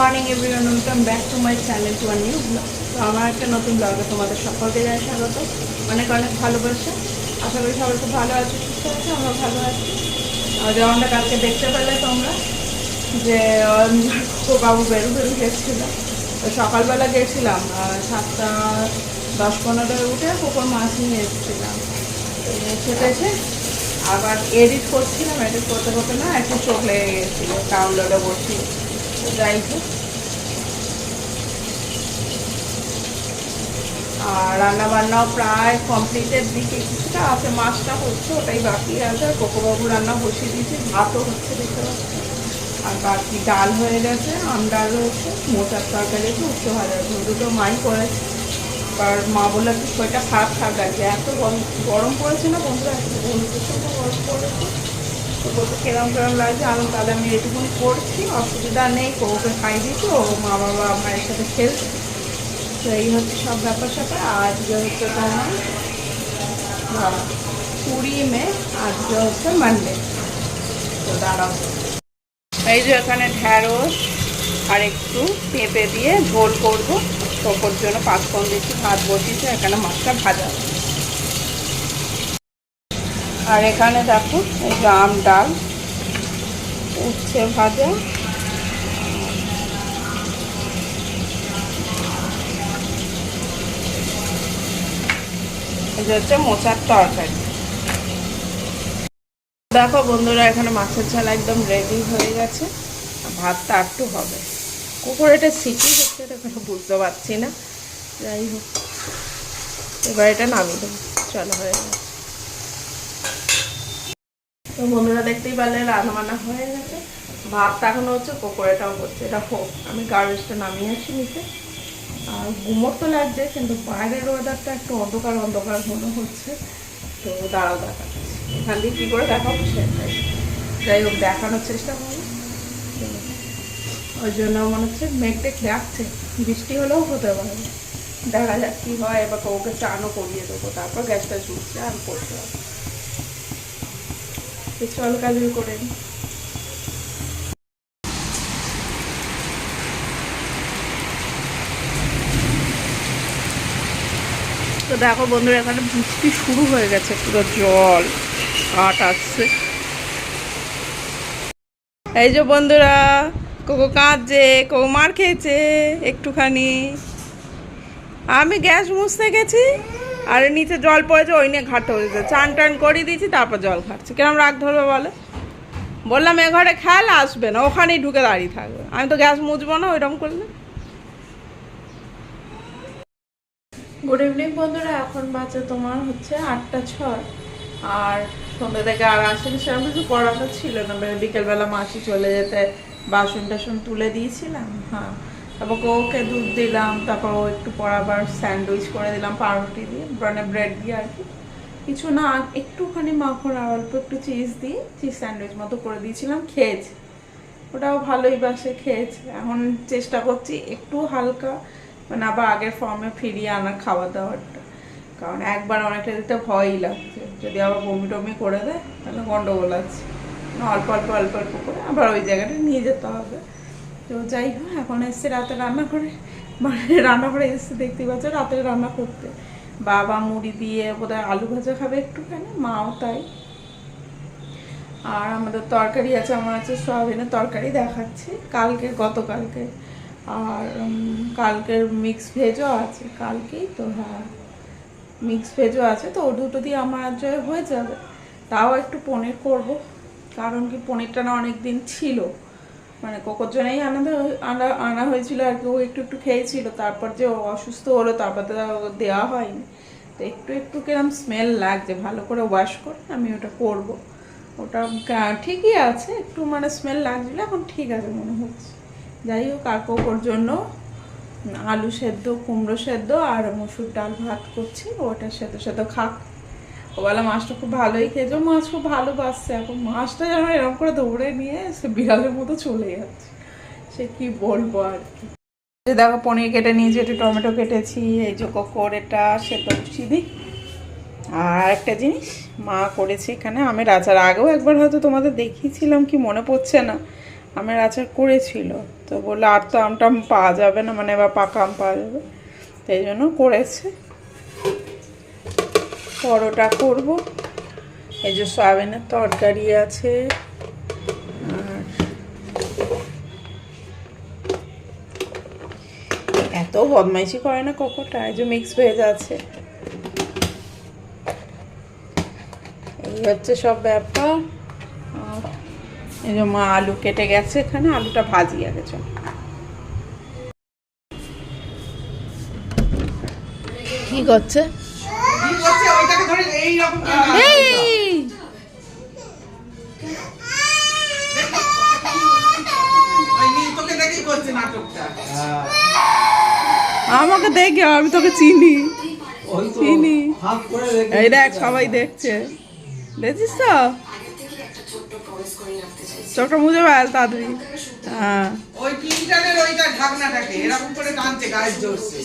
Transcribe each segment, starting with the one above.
Morning everyone welcome back to my channel to new blog তো আমার একটা নতুন ব্লগে তোমাদের সকলকে জানাই স্বাগত। অনেক অনেক ভালোবাসা। আশা করি সবাই খুব ভালো আছে, সুস্থ আছে আমরা ভালো আছি। আর যেমনটা কালকে দেখতে পেলে তোমরা, যে বাবু বেরু বেরু গেছিল। তো সকালবেলা গেছিলাম আর সাতটা দশ পনেরোয় উঠে কোকর মাছ নিয়ে এসেছিলাম। সেটা এসে আবার এডিট করছিলাম এডিট করতে করতে না একটু চোখ লেগে গেছিল ডাউনলোডে বসি তো যাই হোক আর রান্না বান্নাও প্রায় কমপ্লিটের দিকে কিছুটা আছে, মাছটা হচ্ছে ওটাই বাকি আছে, আর কোকোবাবু রান্না বসিয়ে দিয়েছি, ভাতও হচ্ছে দেখতে পাচ্ছি। আর বাকি ডাল হয়ে গেছে আম ডাল হচ্ছে, মোচার তরকারি আছে, উচ্চ ভাজা আছে দুটো মাই করেছে। আর মা বলল একটু শরীরটা খারাপ খারাপ লাগছে এত গরম গরম পড়েছে না বন্ধুরা? প্রচণ্ড গরম পড়েছে তো কেরম কেরম লাগছে? আমি তাহলে আমি এটুকুনি করছি, অসুবিধা নেই ওকে খাই দিচ্ছি ও মা বাবা মায়ের সাথে খেলছে। তো এই হচ্ছে সব ব্যাপার স্যাপার। আজকে হচ্ছে তোমার কুড়ি মে আজকে হচ্ছে মানডে তো দাঁড়াও। এই যে এখানে ঢ্যাঁড়স আর একটু পেঁপে দিয়ে ঝোল করব। টোপোর জন্য পাঁচফোড়ন দিচ্ছি, ভাত বসিয়েছে, এখানে মাছটা ভাজা। আর এখানে দেখো, এই যে আম ডাল, উচ্ছে ভাজা। যে হচ্ছে মোচার তরকারি। দেখো বন্ধুরা, এখানে মাছের ঝাল একদম রেডি হয়ে গেছে। ভাতটা একটু হবে। কুকুর এটা সিটি হচ্ছে এটা বুঝতে পারছি না। যাই হোক, এবার এটা নামিয়ে দেবো। চলো হয়ে গেছে। তো বন্ধুরা, দেখতেই পারলে রান্না বান্না হয়ে গেছে। ভাতটা এখনও হচ্ছে পকোড়াটাও হচ্ছে এটা হোক আমি গার্বেজটা নামিয়ে আসি নিতে আর গুমোর তো লাগছে, কিন্তু বাইরের ওয়েদারটা একটু অন্ধকার অন্ধকার মনে হচ্ছে। তো দাঁড়াও, দেখাচ্ছি। এখান দিয়ে কী করে দেখাবো সেটাই। যাই হোক, দেখানোর চেষ্টা করব। ওই জন্য মনে হচ্ছে মেঘ টেক ডাকছে বৃষ্টি হলেও হতে পারে। দেখা যাক কী হয়, এবার ওকে চানও করিয়ে দেবো। তারপর গ্যাসটা ঝুঁকছে আর করতে হবে। চল কাজে করে নিই দেখো বন্ধুরা, এখানে বৃষ্টি শুরু হয়ে গেছে, পুরো জল কাট আসছে। এই যে বন্ধুরা, কোকো কাঁদছে, কোকো মার খেয়েছে একটুখানি। আমি গ্যাস মুছতে গেছি, আর নিচে জল পড়েছে, ওই নিয়ে ঘাটতে হয়েছে চান টান করিয়ে দিয়েছি, তারপর জল খাচ্ছে। কিরম রাগ ধরবে বলে? বললাম, এ ঘরে খেয়াল আসবে না, ওখানেই ঢুকে দাঁড়িয়ে থাকবে। আমি তো গ্যাস মুছবো না, ওইরকম করলে। গুড ইভিনিং বন্ধুরা। এখন বাজে তোমার হচ্ছে আটটা ছয়। আর সন্ধ্যা থেকে আর আসেনি, সেরকম কিছু করাটা ছিল না। মানে বিকেলবেলা মাসি চলে যেতে বাসন টাসন তুলে দিয়েছিলাম হ্যাঁ। তারপর ওকে দুধ দিলাম, তারপর ও একটু পর আবার স্যান্ডউইচ করে দিলাম, পাউরুটি দিয়ে মানে ব্রেড দিয়ে আর কি। কিছু না, একটুখানি মাখন আর অল্প একটু চিজ দিয়ে, চিজ স্যান্ডউইচ মতো করে দিয়েছিলাম, খেয়েছে। ওটাও ভালোই বাসে খেয়েছে। এখন চেষ্টা করছি একটু হালকা মানে আবার আগের ফর্মে ফিরিয়ে আনার খাওয়া দাওয়াটা কারণ একবার অনেকটা দিতে ভয়ই লাগছে। যদি আবার বমি টমি করে দেয়, তাহলে গন্ডগোল আছে। না অল্প অল্প অল্প অল্প করে আবার ওই জায়গাটা নিয়ে যেতে হবে। তো যাই হোক, এখন এসছে রাতে রান্না করে মানে রান্না করে এসছে দেখতে পাচ্ছ রাতে রান্না করতে। বাবা মুড়ি দিয়ে বোধহয় আলু ভাজা খাবে একটুখানি, মাও তাই। আর আমাদের তরকারি আছে, আমার আছে সয়াবিনের তরকারি দেখাচ্ছি। কালকে, গতকালকে। আর কালকের মিক্স ভেজও আছে। কালকেই তো হ্যাঁ মিক্স ভেজও আছে। তো ও দুটো দিয়ে আমার আজ হয়ে যাবে। তাও একটু পনির করব। কারণ কি পনিরটা না অনেক দিন ছিল। মানে কোকোর জন্যই আনাতে আনা আনা হয়েছিল আর কি। ও একটু একটু খেয়েছিল। তারপর যে অসুস্থ হলো, তারপর তো দেওয়া হয়নি। তো একটু একটু কিরম স্মেল লাগছে। ভালো করে ওয়াশ করে আমি ওটা করব। ওটা ঠিকই আছে। একটু মানে স্মেল লাগছিল। এখন ঠিক আছে মনে হচ্ছে। যাই হোক কোকোর জন্য আলু সেদ্ধ, কুমড়ো সেদ্ধ আর মসুর ডাল ভাত করছি। ওটা সেদ্ধ সেদ্ধ খাক। ও বলে, মাছটা খুব ভালোই খেয়েছে। মাছ খুব ভালো ভালোবাসছে এখন। মাছটা যেন এরকম করে দৌড়ে নিয়ে সে বিড়ালের মতো চলে যাচ্ছে। সে কি বলব আর কি। দেখো, পনির কেটে নিয়েছি, একটু টমেটো কেটেছি, এই যে কোকোর এটা সেদ্ধ বসিয়ে দিই আর একটা জিনিস মা করেছে এখানে। আমি রাজার আগেও একবার হয়তো তোমাদের দেখিয়েছিলাম, কি মনে পড়ছে না। আমের আচার করেছিল। তো বলল, আর তো আমটা পাওয়া যাবে না মানে এবার পাকা আম পাওয়া যাবে। সেই জন্য করেছে। পরোটা করব। এই যে সয়াবিনের তরকারি আছে। আর এত বদমাইশি করে না কোকোটা, এই যে মিক্স ভেজ আছে এই হচ্ছে সব ব্যাপার। এই যে মা আলু কেটে গেছে এখানে আলুটা ভাজি আগে চল। কি করছে? নাটকটা। আমাকে দেখে আমি তোকে চিনি। চিনি। হাত এই দেখ সবাই দেখছে। দেখছিস তো? চোখটা মুছে ফেল তাড়াতাড়ি। হ্যাঁ। ওই ক্লিনটারের ওইটা ঢাকনাটাকে এরকম করে টানছে গায়ের জোরছে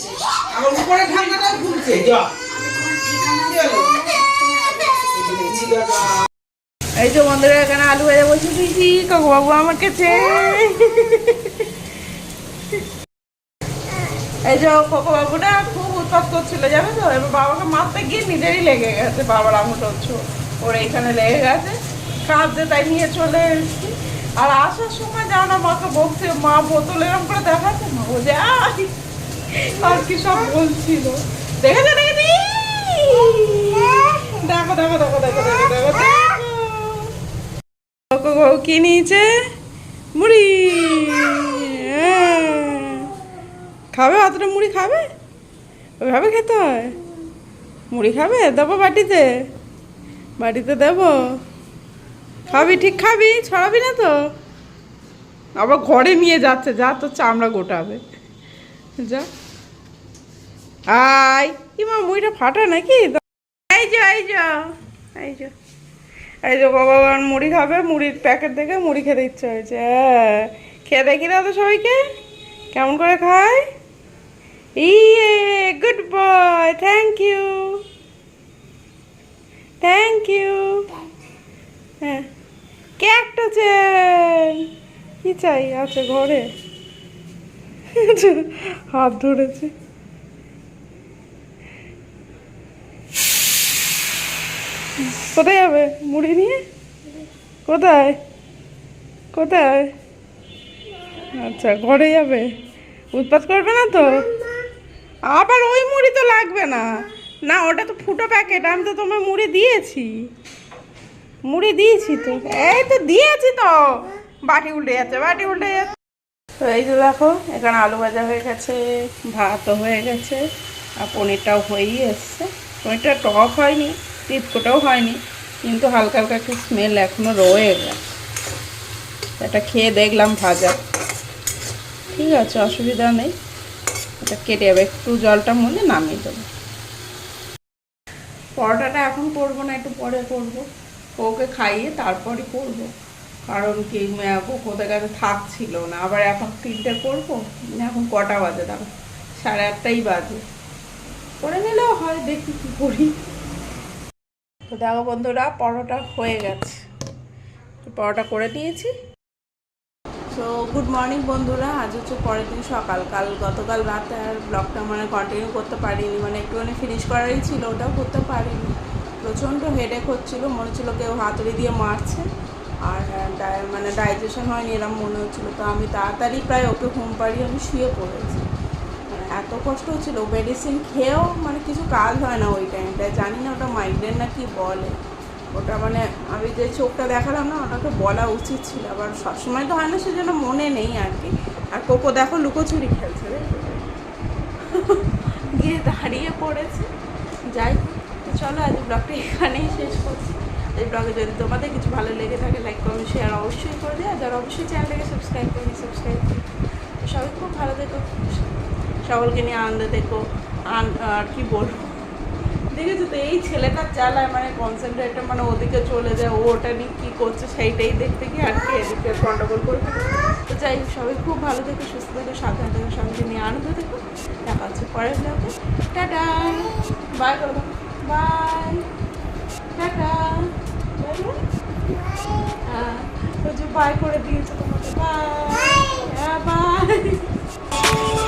আবার উপরে ঢাকনাটাও খুলছে। যা। কি হলো? এই যে বন্ধুরা এখানে আলু ভেজে বসে দিয়েছি কাকু বাবু আমার কাছে। এই যে কোকো বাবুটা খুব উৎপাত করছিল জানো তো? এবার বাবাকে মারতে গিয়ে নিজেরই লেগে গেছে বাবার হচ্ছে। ওর এইখানে লেগে গেছে। কাঁদতে তাই নিয়ে চলে এসেছি। আর আসার সময় যাও না মাকে বকছে, মা বোতল এরকম করে দেখাচ্ছে না? বলছে "আই!" আর কি সব বলছিল। দেখেছ, দেখেছি? দেখো দেখো দেখো দেখো দেখো দেখো দেখো। কি নিয়েছে? মুড়ি। হ্যাঁ। খাবে অতটা মুড়ি খাবে? ওইভাবে খেতে হয়? মুড়ি খাবে? দেবো বাটিতে। বাটিতে দেবো। খাবি, ঠিক খাবি, ছড়াবি না তো? আবার ঘরে নিয়ে যাচ্ছে, যা তো চামড়া গোটাবে। যা। আয়। ইমা মুড়িটা ফাটা নাকি? এই এই এই মুড়ি খাবে, মুড়ির প্যাকেট দেখে মুড়ি খেতে ইচ্ছে হয়েছে। হ্যাঁ। খেয়ে দেখি দাও তো সবাইকে। কেমন করে খায়? ইয়ে good boy thank you thank you হ্যাঁ। কে একটা চেন কি চাই? আছে ঘরে। হাত ধরেছে। কোথায় যাবে? মুড়ি নিয়ে? কোথায়? কোথায়? আচ্ছা ঘরে যাবে। উৎপাত করবে না তো? আবার ওই মুড়ি তো লাগবে না। না, ওটা তো ফুটো প্যাকেট আমি তো তোমার মুড়ি দিয়েছি। মুড়ি দিয়েছি তো। এই তো দিয়েছি তো। বাটি উল্টে যাচ্ছে, বাটি উল্টে যাচ্ছে। তো এই যে দেখো, এখানে আলু ভাজা হয়ে গেছে, ভাতও হয়ে গেছে, আর পনিরটাও হয়েই এসছে। পনিরটা টক হয়নি টিপকোটাও হয়নি, কিন্তু হালকা হালকা একটু স্মেল এখনও রয়ে গেছে। এটা খেয়ে দেখলাম ভাজা। ঠিক আছে, অসুবিধা নেই। এটা কেটে যাবে, একটু জলটা মনে নামিয়ে দেবো। পরোটাটা এখন করব না, একটু পরে করব। ওকে খাইয়ে তারপরে করব। কারণ কি কোথায় কাছে থাকছিল না। আবার এখন তিনটে করব, এখন কটা বাজে দেখো সাড়ে আটটাই বাজে। করে নিলেও হয়, দেখি কি করি। তো দেখো বন্ধুরা, পরোটা হয়ে গেছে। পরোটা করে দিয়েছি সো গুড মর্নিং বন্ধুরা। আজ হচ্ছে পরের দিন সকাল। কাল গতকাল রাতে আর ব্লগটা মানে কন্টিনিউ করতে পারিনি। মানে একটুখানি ফিনিশ করারই ছিল, ওটাও করতে পারিনি। প্রচণ্ড হেডেক হচ্ছিল মনে হচ্ছিল কেউ হাতুড়ি দিয়ে মারছে। আর মানে ডাইজেশন হয়নি এরকম মনে হচ্ছিল। তো আমি তাড়াতাড়ি প্রায় ওকে ঘুম পাড়িয়ে আমি শুয়ে পড়েছি। মানে এত কষ্ট হচ্ছিল মেডিসিন খেয়েও মানে কিছু কাজ হয় না ওই টাইমটায় জানি না ওটা মাইগ্রেন না কি বলে। ওটা মানে আমি যে চোখটা দেখালাম না ওটাকে বলা উচিত ছিল। আবার সবসময় তো হয় না সেজন্য মনে নেই আর কি। আর কোকো দেখো লুকোচুরি খেলছে। দেখো। গিয়ে দাঁড়িয়ে পড়েছে। যাই হোক, চলো আজ ব্লগটা এখানেই শেষ করছি। এই ব্লগে যদি তোমাদের কিছু ভালো লেগে থাকে লাইক কমেন্ট শেয়ার অবশ্যই করে দেয় আর যারা অবশ্যই চ্যানেলটাকে সাবস্ক্রাইব করি সাবস্ক্রাইব করি সবাই খুব ভালো দেখো সকলকে নিয়ে আনন্দ দেখো আর কি বলব? দেখেছ তো এই ছেলেটার জ্বালায় মানে কনসেন্ট্রেটটা মানে ওদিকে চলে যায় ও ওটা নিয়ে কী করছে সেইটাই দেখতে গিয়ে আর কি এদিকে গন্ডগোল করবে। তো যাই হোক, সবাই খুব ভালো থেকো সুস্থ থেকো সাবধানে থেকো সবাইকে নিয়ে আনন্দ দেখো দেখা হচ্ছে পরের ব্লগে টাটা! বাই করে দাও বাই টাটা বাই করে দিয়েছে তোমাকে বাই হ্যাঁ বাই